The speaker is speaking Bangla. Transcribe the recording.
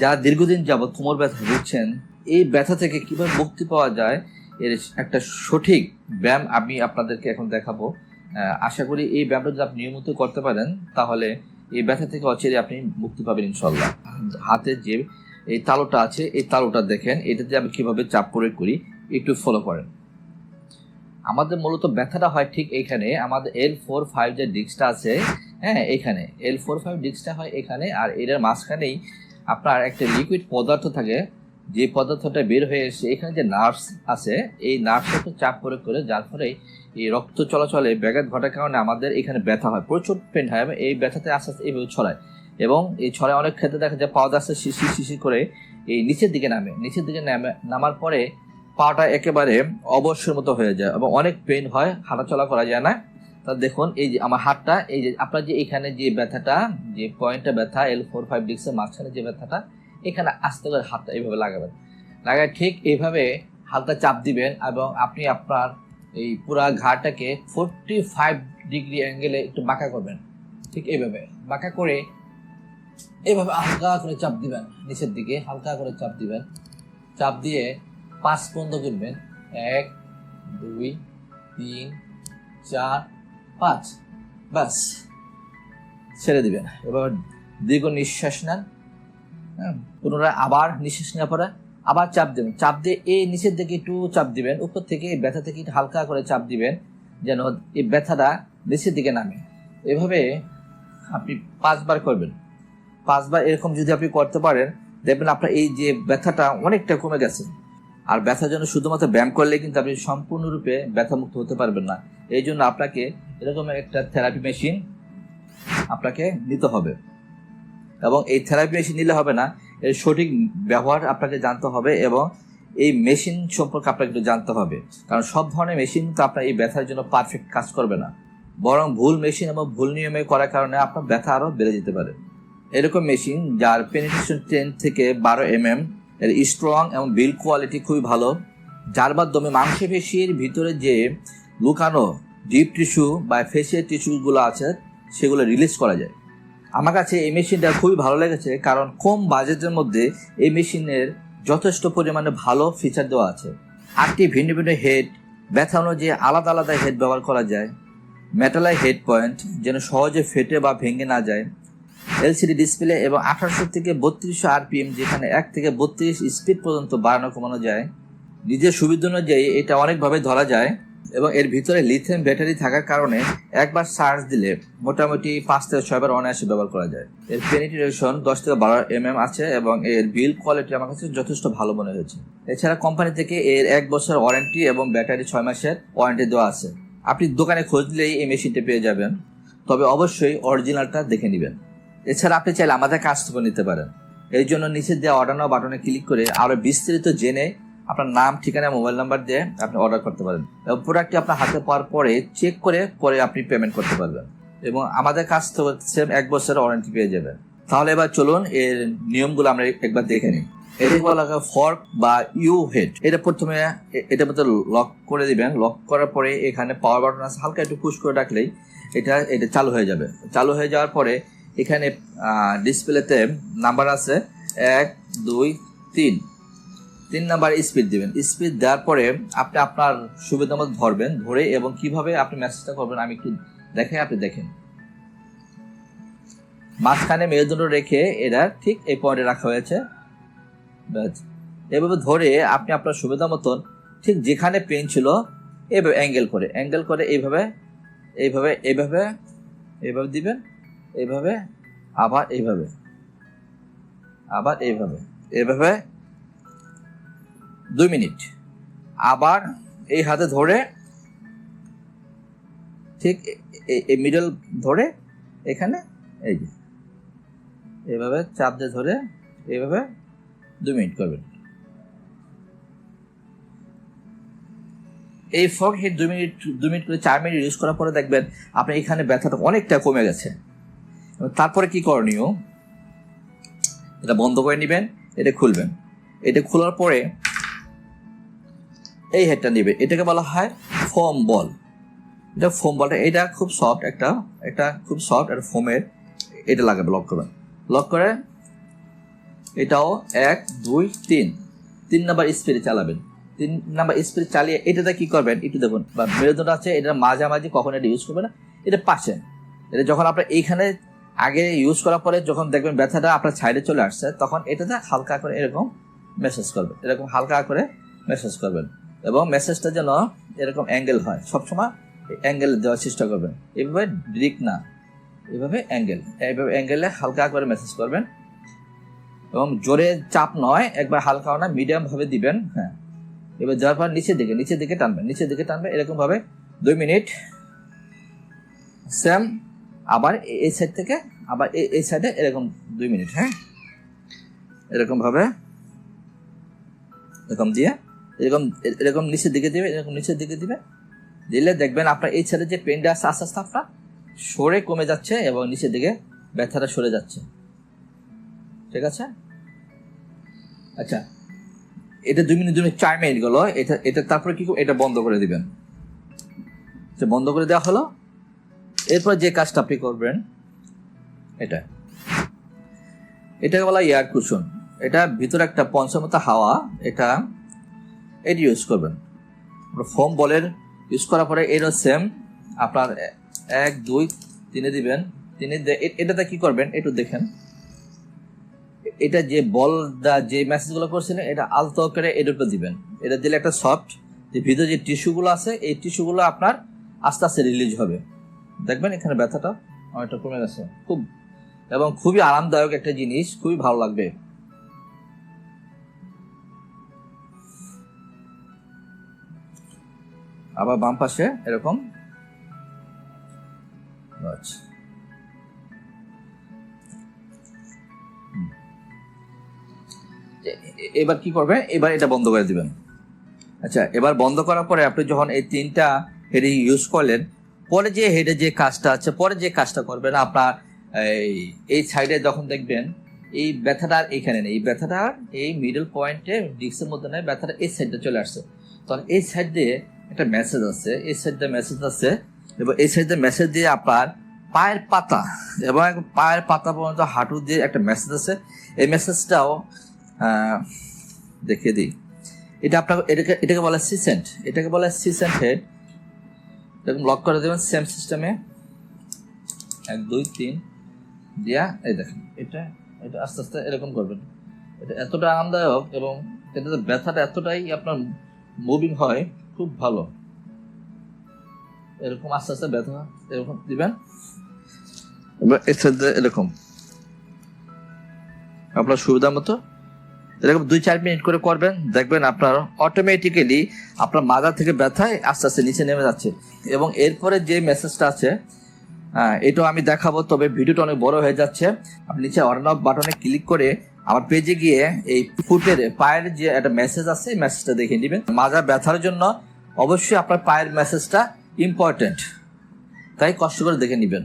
যারা দীর্ঘদিন যাবৎ কোমর ব্যথা ভুগছেন, এই ব্যথা থেকে কীভাবে মুক্তি পাওয়া যায়, এর একটা সঠিক ব্যায়াম আমি আপনাদেরকে এখন দেখাবো। আশা করি এই ব্যায়ামটা যদি আপনি নিয়মিত করতে পারেন, তাহলে এই ব্যথা থেকে অচিরে আপনি মুক্তি পাবেন ইনশাল্লাহ হাতে যে এই তালুটা আছে, এই তালুটা দেখেন এটাতে আমি কীভাবে চাপ প্রয়োগ করি, একটু ফলো করেন। আমাদের মূলত ব্যথাটা হয় ঠিক এইখানে আমাদের এল ফোর ফাইভ যে ডিস্কটা আছে হ্যাঁ এখানে। এল ফোর ফাইভ ডিস্কটা হয় এখানে, আর এটার মাঝখানেই আপনার একটা লিকুইড পদার্থ থাকে, যে পদার্থটা বের হয়ে এসে এখানে যে নার্ভস আছে, এই নার্ভসে একটু চাপ প্রয়োগ করে যার ফলে এই রক্ত চলাচলে ব্যাঘাত ঘটার কারণে আমাদের এখানে ব্যথা হয়। প্রচুর পেন হয় এবং এই ব্যথাতে আস্তে আস্তে এইভাবে ছড়ায় এবং এই ছড়ায় অনেক ক্ষেত্রে দেখা যায় পাওয়া যাচ্ছে শিশি শিশি করে এই নিচের দিকে নামে। নিচের দিকে নামে, নামার পরে পাটা একেবারে অবশ্যের মতো হয়ে যায় এবং অনেক পেন হয়, হাঁটাচলা করা যায় না। তা দেখুন, এই যে আমার হাতটা, এই যে আপনার যে এখানে যে ব্যথাটা, যে পয়েন্টটা ব্যথা এল ফোর ফাইভ ডিক্সের মাঝখানে যে ব্যথাটা, এখানে আস্তে করে হাতটা এইভাবে লাগাবেন। লাগায় ঠিক এইভাবে হালকা চাপ দিবেন এবং আপনি আপনার এই পুরা ঘাটাকে ফোরটি ফাইভ ডিগ্রি অ্যাঙ্গেলে একটু বাঁকা করবেন। ঠিক এইভাবে বাঁকা করে এইভাবে হালকা করে চাপ দিবেন, নিচের দিকে হালকা করে চাপ দিবেন। চাপ দিয়ে পাঁচ পর্যন্ত করবেন। এক, দুই, তিন, চার পাঁচ বাস ছেড়ে দিবেন এবার দীর্ঘ নিঃশ্বাস নেন। হ্যাঁ পুনরায় আবার নিঃশ্বাস নেওয়ার পরে আবার চাপ দেবেন। চাপ দিয়ে এই নিচের দিকে একটু চাপ দিবেন। উপর থেকে এই ব্যথা থেকে একটু হালকা করে চাপ দিবেন, যেন এই ব্যথাটা নিচের দিকে নামে। এভাবে আপনি পাঁচবার করবেন। পাঁচবার এরকম যদি আপনি করতে পারেন, দেখবেন আপনার এই যে ব্যথাটা অনেকটা কমে গেছে। আর ব্যথার জন্য শুধুমাত্র ব্যায়াম করলে কিন্তু আপনি সম্পূর্ণরূপে ব্যথামুক্ত হতে পারবেন না। এই জন্য আপনাকে এরকম একটা থেরাপি মেশিন আপনাকে নিতে হবে। এবং এই থেরাপি মেশিন নিলে হবে না, এর সঠিক ব্যবহার আপনাকে জানতে হবে এবং এই মেশিন সম্পর্কে আপনাকে একটু জানতে হবে। কারণ সব ধরনের মেশিন তো আপনার এই ব্যথার জন্য পারফেক্ট কাজ করবে না। বরং ভুল মেশিন এবং ভুল নিয়মে করার কারণে আপনার ব্যথা আরও বেড়ে যেতে পারে। এরকম মেশিন যার পেনিট্রেশন টেন থেকে বারো এম এম এর স্ট্রং এবং বিল কোয়ালিটি খুবই ভালো, যার মাধ্যমে মাংসপেশির ভিতরে যে লুকানো ডিপ টিস্যু বা ফেসিয়াল টিস্যুগুলো আছে, সেগুলো রিলিজ করা যায়। আমার কাছে এই মেশিনটা খুবই ভালো লেগেছে, কারণ কম বাজেটের মধ্যে এই মেশিনের যথেষ্ট পরিমাণে ভালো ফিচার দেওয়া আছে। আটটি ভিন্ন ভিন্ন হেড ব্যথা অনুযায়ী আলাদা আলাদা হেড ব্যবহার করা যায়। মেটালাই হেড পয়েন্ট যেন সহজে ফেটে বা ভেঙে না যায়। এলসিডি ডিসপ্লে এবং আঠারোশো থেকে বত্রিশশো আরপিএম যেখানে এক থেকে বত্রিশ স্পিড পর্যন্ত বাড়ানো কমানো যায়। নিজের সুবিধা অনুযায়ী এটা অনেকভাবে ধরা যায়। এবং এর ভিতরে লিথিয়াম ব্যাটারি থাকার কারণে একবার চার্জ দিলে মোটামুটি পাঁচ থেকে ছয়বার অনায়াসে ব্যবহার করা যায়। এর পেনিট্রেশন দশ থেকে বারো এম এম আছে এবং এর বিল কোয়ালিটি আমার কাছে যথেষ্ট ভালো মনে হয়েছে। এছাড়া কোম্পানি থেকে এর এক বছর ওয়ারেন্টি এবং ব্যাটারি ছয় মাসের ওয়ারেন্টি দেওয়া আছে। আপনি দোকানে খুঁজলেই এই মেশিনটা পেয়ে যাবেন। তবে অবশ্যই অরিজিনালটা দেখে নেবেন। এছাড়া আপনি চাইলে আমাদের থেকে নিতে পারেন। এই জন্য নিচে দেওয়া অর্ডার বাটনে ক্লিক করে আরও বিস্তারিত জেনে আপনার নাম, ঠিকানা, মোবাইল নাম্বার দিয়ে আপনি অর্ডার করতে পারেন। এবং প্রোডাক্টটি আপনার হাতে পাওয়ার পরে চেক করে, পরে আপনি পেমেন্ট করতে পারবেন। এবং আমাদের কাছ থেকে সেম এক বছরের ওয়ারেন্টি পেয়ে যাবেন। তাহলে এবার চলুন, এর নিয়মগুলো আমরা একবার দেখে নিই। এটা বলা হয় ফর্ক বা ইউ হেড এটা প্রথমে, এটার মধ্যে লক করে দিবেন। লক করার পরে এখানে পাওয়ার বাটন আছে। হালকা একটু পুশ করে রাখলেই এটা এটা চালু হয়ে যাবে। চালু হয়ে যাওয়ার পরে এখানে ডিসপ্লেতে নাম্বার আছে এক, দুই, তিন। তিন নাম্বার স্পিড দিবেন। স্পিড দেওয়ার পরে আপনি আপনার সুবিধা মতো ধরবেন, ধরে এবং কীভাবে আপনি মেসেজটা করবেন আমি একটু দেখে আপনি দেখেন। মাঝখানে মেরুদণ্ড রেখে এটা ঠিক এই পয়েন্টে রাখা হয়েছে। এভাবে ধরে আপনি আপনার সুবিধা মতন ঠিক যেখানে পেন ছিল, এভাবে অ্যাঙ্গেল করে অ্যাঙ্গেল করে এইভাবে এইভাবে এইভাবে এইভাবে দিবেন, এইভাবে, আবার এইভাবে আবার এইভাবে এইভাবে দুই মিনিট। আবার এই হাতে ধরে ঠিক এই মিডল ধরে এখানে এই যে। এইভাবে চাপ দিয়ে ধরে এইভাবে দুই মিনিট করবেন। এই ফগ হিট দুই মিনিট দুই মিনিট করে চার মিনিট ইউজ করার পরে দেখবেন আপনি এখানে ব্যথাটা অনেকটা কমে গেছে। তারপরে কি করণীয়? এটা বন্ধ করে নেবেন, এটা খুলবেন। এটা খোলার পরে এই হেডটা নেবে। এটাকে বলা হয় ফোম বল এটা ফোম বলটা এটা খুব সফট একটা একটা খুব সফট একটা ফোমের এটা লাগাবে লক করবেন লক করে, এটাও এক, দুই, তিন। তিন নাম্বার স্প্রে চালাবেন। তিন নাম্বার স্প্রে চালিয়ে এটাতে কি করবেন, একটু দেখুন। বা মেরুদণ্ড আছে, এটা মাঝামাঝি, কখন এটা ইউজ করবেন না। এটা পাশে। এটা যখন আপনার এইখানে আগে ইউজ করার পরে যখন দেখবেন ব্যথাটা আপনার সাইডে চলে আসছে, তখন এটাতে হালকা করে এরকম মেসেজ করবেন। এরকম হালকা করে মেসেজ করবেন। এবং মেসেজটা যেন এরকম অ্যাঙ্গেল হয়। সবসময় অ্যাঙ্গেল দেওয়ার চেষ্টা করবেন। এভাবে ডিক না। এভাবে অ্যাঙ্গেল এইভাবে অ্যাঙ্গেলে হালকা করে মেসেজ করবেন। এবং জোরে চাপ নয়, একবার হালকা না মিডিয়াম ভাবে দিবেন। হ্যাঁ। এবার দেওয়ার পর নিচের দিকে নিচের দিকে টানবেন। নিচের দিকে টানবেন এরকম ভাবে দুই মিনিট। সেম আবার এই সাইড থেকে আবার এই সাইডে এরকম দুই মিনিট। হ্যাঁ। এরকম ভাবে এরকম দিয়ে এরকম এরকম নিচের দিকে দিবে, এরকম নিচের দিকে দিবে। দিলে দেখবেন আপনার এই সাইডে যে পেনটা আছে, আস্তে আস্তে আপনার সরে কমে যাচ্ছে এবং নিচের দিকে ব্যথাটা সরে যাচ্ছে। ঠিক আছে? আচ্ছা এটা দুই মিনিট দুই মিনিট, চার মিনিট গেল। এটা এটা তারপরে কি? এটা বন্ধ করে দিবেন। এটা বন্ধ করে দেওয়া হলো। এরপর যে কাজটা আপনি করবেন, এটা। এটাকে বলা এয়ার কুশন এটা ভিতরে একটা পঞ্চমতা হাওয়া। এটা এটি ইউজ করবেন। ফোম বলের ইউজ করার পরে এরও সেম আপনার এক, দুই, তিনে দিবেন, তিনে এটাতে কি করবেন? একটু দেখেন। এটা যে বল দা যে মেসেজগুলো করছিলেন এটা আলতো করে এর দিবেন। এটা দিলে একটা সফট যে ভিতরে যে টিস্যুগুলো আছে, এই টিস্যুগুলো আপনার আস্তে আস্তে রিলিজ হবে। দেখবেন এখানে ব্যথাটা অনেকটা কমে গেছে। খুব এবং খুবই আরামদায়ক একটা জিনিস, খুবই ভালো লাগবে। আবার বাম পাশে এরকম। আচ্ছা এবার কি করবেন এবার এটা বন্ধ করে দিবেন। আচ্ছা এবার বন্ধ করার পরে আপনি যখন এই তিনটা হেডে ইউজ করলেন, পরে যে হেডে যে কাজটা আছে, পরে যে কাজটা করবেন, আপনার এই এই সাইডে যখন দেখবেন, এই ব্যথাটা আর এখানে নেই। এই ব্যথাটা এই মিডল পয়েন্টে ডিস্কের মধ্যে নেই, ব্যথাটা এই সাইডে চলে আসছে। তখন এই সাইড দিয়ে একটা মেসেজ আছে, এই সাইড মেসেজ আছে, এবং এই সাইড মেসেজ দিয়ে আপনার পায়ের পাতা, এবং পায়ের পাতা পর্যন্ত হাঁটু দিয়ে একটা মেসেজ আছে। এই মেসেজটাও দেখিয়ে দিই। এটা আপনার এটাকে এটাকে বলা সিসেন্ট এটাকে বলা সিসেন্ট হেড এরকম লক করে দেবেন সেম সিস্টেমে এক, দুই, তিন, দিয়া, এই দেখেন, এটা এটা আস্তে আস্তে এরকম করবেন। এটা এতটা আরামদায়ক এবং এটাতে ব্যথাটা এতটাই আপনার মুভিং হয় খুব ভালো। এরকম আস্তে আস্তে ব্যথা এরকম দিবেন। এরকম। আপনার সুবিধা মতো এরকম দুই চার মিনিট করে করবেন দেখবেন আপনার অটোমেটিক্যালি আপনার মাজা থেকে ব্যথায় আস্তে আস্তে নিচে নেমে যাচ্ছে। এবং এরপরে যে মেসেজটা আছে আহ, এটাও আমি দেখাবো তবে ভিডিওটা অনেক বড় হয়ে যাচ্ছে। আপনি নিচে অন অফ বাটনে ক্লিক করে আমার পেজে গিয়ে এই ফুটের পায়ের যে একটা মেসেজ আছে মেসেজটা দেখে নেবেন। মাজা ব্যথার জন্য অবশ্যই আপনার পায়ের মেসেজটা ইম্পর্টেন্ট তাই কষ্ট করে দেখে নেবেন।